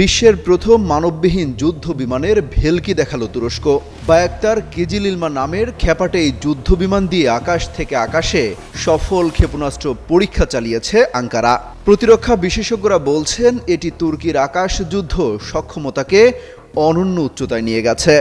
বিশ্বের প্রথম মানববিহীন যুদ্ধ বিমানের ভেলকি দেখাল তুরস্ক। বায়াক্তার কেজিলিলমা নামের খ্যাপাটে এই যুদ্ধ বিমান দিয়ে আকাশ থেকে আকাশে সফল ক্ষেপণাস্ত্র পরীক্ষা চালিয়েছে আঙ্কারা। প্রতিরক্ষা বিশেষজ্ঞরা বলছেন, এটি তুর্কির আকাশ যুদ্ধ সক্ষমতাকে অনন্য উচ্চতায় নিয়ে গেছে।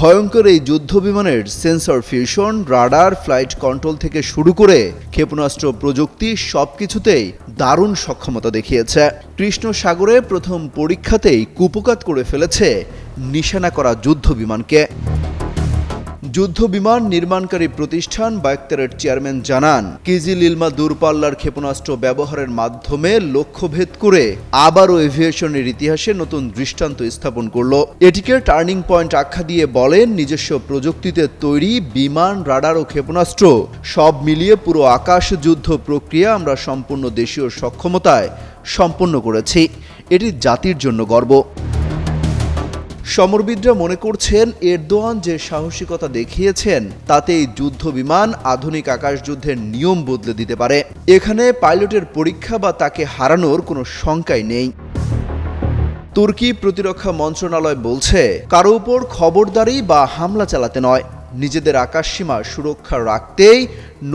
ভয়ঙ্কর এই যুদ্ধ বিমানের sensor fusion radar flight control থেকে শুরু করে ক্ষেপণাস্ত্র প্রযুক্তি সবকিছুতেই দারুণ সক্ষমতা দেখিয়েছে। কৃষ্ণ সাগরে প্রথম পরীক্ষাতেই কুপকাত করে ফেলেছে নিশানা করা যুদ্ধ বিমানকে যুদ্ধ বিমান নির্মাণকারী প্রতিষ্ঠান বায়ক্তারের চেয়ারম্যান জানান কিজিল ইলমা দূরপাল্লার ক্ষেপণাস্ত্র ব্যবহারের মাধ্যমে লক্ষ্যভেদ করে আবারও এভিয়েশনের ইতিহাসে নতুন দৃষ্টান্ত স্থাপন করল। এটিকে টার্নিং পয়েন্ট আখ্যা দিয়ে বলেন, নিজস্ব প্রযুক্তিতে তৈরি বিমান, রাডার ও ক্ষেপণাস্ত্র সব মিলিয়ে পুরো আকাশ যুদ্ধ প্রক্রিয়া আমরা সম্পূর্ণ দেশীয় সক্ষমতায় সম্পন্ন করেছি। এটি জাতির জন্য গর্ব। সমরবিদরা মনে করছেন এরদোয়ান যে সাহসিকতা দেখিয়েছেন তাতে এই যুদ্ধ বিমান আধুনিক আকাশ যুদ্ধের নিয়ম বদলে দিতে পারে। এখানে পাইলটের পরীক্ষা বা তাকে হারানোর কোনো শঙ্কাই নেই। তুর্কি প্রতিরক্ষা মন্ত্রণালয় বলছে, কারও উপর খবরদারি বা হামলা চালাতে নয়। নিজেদের আকাশসীমা সুরক্ষা রাখতেই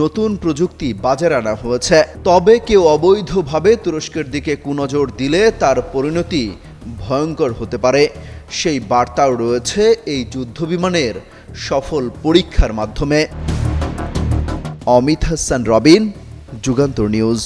নতুন প্রযুক্তি বাজারে আনা হয়েছে। তবে কেউ অবৈধভাবে তুরস্কের দিকে কুনজর দিলে তার পরিণতি ভয়ঙ্কর হতে পারে। সেই বার্তাও রয়েছে এই যুদ্ধবিমানের সফল পরীক্ষার মাধ্যমে। অমিত হাসান রবিন যুগান্তর নিউজ।